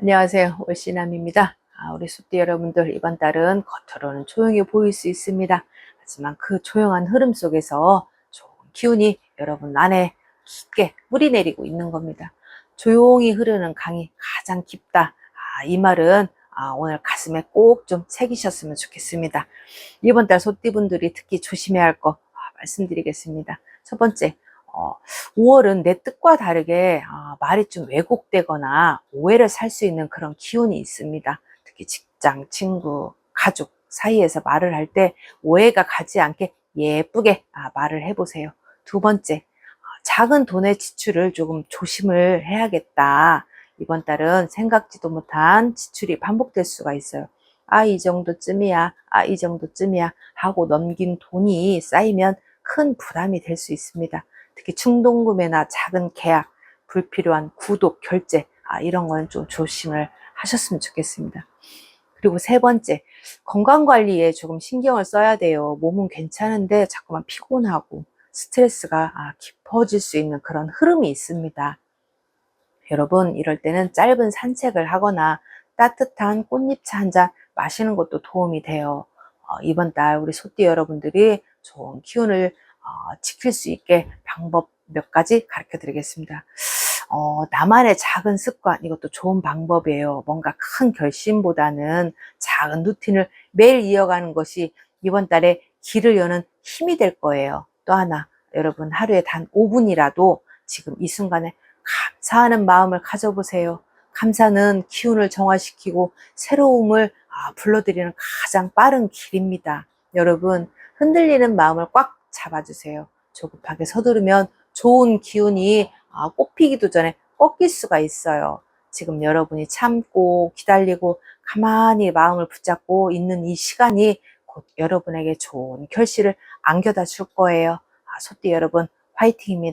안녕하세요. 올시남입니다. 아, 우리 숫띠 여러분들 이번 달은 겉으로는 조용해 보일 수 있습니다. 하지만 그 조용한 흐름 속에서 좋은 기운이 여러분 안에 깊게 뿌리 내리고 있는 겁니다. 조용히 흐르는 강이 가장 깊다. 아, 이 말은 아, 오늘 가슴에 꼭 좀 새기셨으면 좋겠습니다. 이번 달 소띠분들이 특히 조심해야 할 거 말씀드리겠습니다. 첫 번째, 어, 5월은 내 뜻과 다르게 아, 말이 좀 왜곡되거나 오해를 살 수 있는 그런 기운이 있습니다. 특히 직장, 친구, 가족 사이에서 말을 할 때 오해가 가지 않게 예쁘게 아, 말을 해보세요. 두 번째, 어, 작은 돈의 지출을 조금 조심을 해야겠다. 이번 달은 생각지도 못한 지출이 반복될 수가 있어요. 아, 이 정도쯤이야. 아, 이 정도쯤이야. 하고 넘긴 돈이 쌓이면 큰 부담이 될 수 있습니다. 특히 충동구매나 작은 계약, 불필요한 구독, 결제, 아, 이런 거는 좀 조심을 하셨으면 좋겠습니다. 그리고 세 번째, 건강 관리에 조금 신경을 써야 돼요. 몸은 괜찮은데 자꾸만 피곤하고 스트레스가 아, 깊어질 수 있는 그런 흐름이 있습니다. 여러분, 이럴 때는 짧은 산책을 하거나 따뜻한 꽃잎차 한 잔 마시는 것도 도움이 돼요. 어, 이번 달 우리 소띠 여러분들이 좋은 기운을 어, 지킬 수 있게 방법 몇 가지 가르쳐 드리겠습니다. 어, 나만의 작은 습관, 이것도 좋은 방법이에요. 뭔가 큰 결심보다는 작은 루틴을 매일 이어가는 것이 이번 달에 길을 여는 힘이 될 거예요. 또 하나, 여러분 하루에 단 5분이라도 지금 이 순간에 감사하는 마음을 가져보세요. 감사는 기운을 정화시키고 새로움을 아, 불러들이는 가장 빠른 길입니다. 여러분, 흔들리는 마음을 꽉 잡아주세요. 조급하게 서두르면 좋은 기운이 아, 꽃피기도 전에 꺾일 수가 있어요. 지금 여러분이 참고 기다리고 가만히 마음을 붙잡고 있는 이 시간이 곧 여러분에게 좋은 결실을 안겨다 줄 거예요. 아, 소띠 여러분, 화이팅입니다.